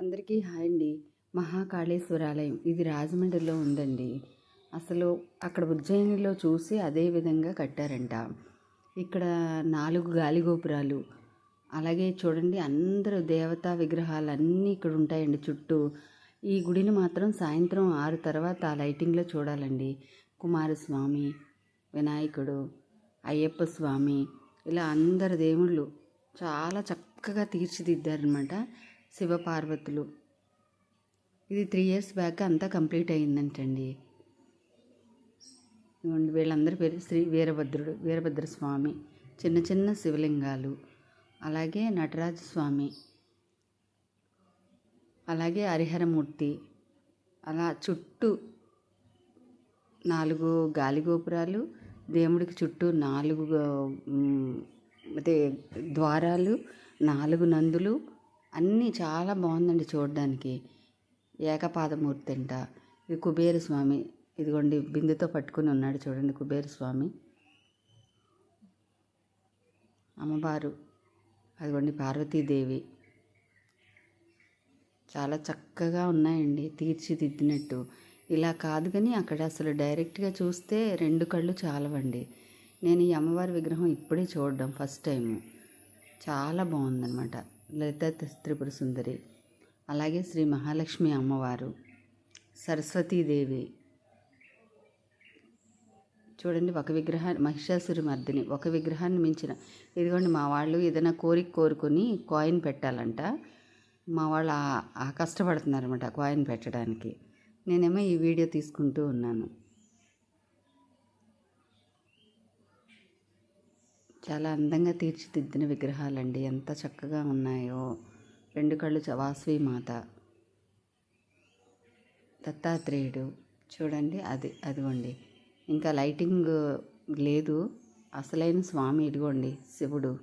అందరికీ హాయ్ అండి. మహాకాళేశ్వరాలయం. ఇది రాజమండ్రిలో ఉందండి. అసలు అక్కడ ఉజ్జయినిలో చూసి అదే విధంగా కట్టారంట. ఇక్కడ నాలుగు గాలి గోపురాలు. అలాగే చూడండి అందరూ దేవతా విగ్రహాలు అన్నీ ఇక్కడ ఉంటాయండి చుట్టూ. ఈ గుడిని మాత్రం సాయంత్రం ఆరు తర్వాత ఆ లైటింగ్లో చూడాలండి. కుమారస్వామి వినాయకుడు అయ్యప్ప స్వామి ఇలా అందరు దేవుళ్ళు చాలా చక్కగా తీర్చిదిద్దారనమాట శివపార్వతులు. ఇది త్రీ ఇయర్స్ బ్యాక్ అంతా కంప్లీట్ అయిందంటండి వీళ్ళందరి పేరు శ్రీ వీరభద్రుడు వీరభద్ర స్వామి. చిన్న చిన్న శివలింగాలు. అలాగే నటరాజ స్వామి. అలాగే హరిహరమూర్తి. అలా చుట్టూ నాలుగు గాలి గోపురాలు దేవుడికి చుట్టూ నాలుగు అదే ద్వారాలు నాలుగు నందులు అన్నీ చాలా బాగుందండి చూడడానికి. ఏకపాదమూర్తి అంట ఇది కుబేర స్వామి. ఇదిగోండి బిందెతో పట్టుకుని ఉన్నాడు చూడండి కుబేర స్వామి. అమ్మవారు. అదిగోండి పార్వతీదేవి. చాలా చక్కగా ఉన్నాయండి తీర్చిదిద్దినట్టు. ఇలా కాదు కానీ అక్కడ అసలు డైరెక్ట్గా చూస్తే రెండు కళ్ళు చాలవండి. నేను ఈ అమ్మవారి విగ్రహం ఇప్పుడే చూడడం ఫస్ట్ టైము. చాలా బాగుందన్నమాట. లలిత త్రిపుర సుందరి అలాగే శ్రీ మహాలక్ష్మి అమ్మవారు సరస్వతీదేవి చూడండి ఒక విగ్రహాన్ని మహిషాసురి మర్దిని ఒక విగ్రహాన్ని మించిన. ఇదిగోండి మా వాళ్ళు ఏదైనా కోరిక కోరుకొని కాయిన్ పెట్టాలంట. మా వాళ్ళు కష్టపడుతున్నారన్నమాట కాయిన్ పెట్టడానికి. నేనేమో ఈ వీడియో తీసుకుంటూ ఉన్నాను. చాలా అందంగా తీర్చిదిద్దిన విగ్రహాలండి. ఎంత చక్కగా ఉన్నాయో. రెండు కళ్ళు చ- వాసవి మాత. దత్తాత్రేయుడు. చూడండి అది అదిగోండి. ఇంకా లైటింగ్ లేదు. అసలైన స్వామి ఇదిగోండి శివుడు.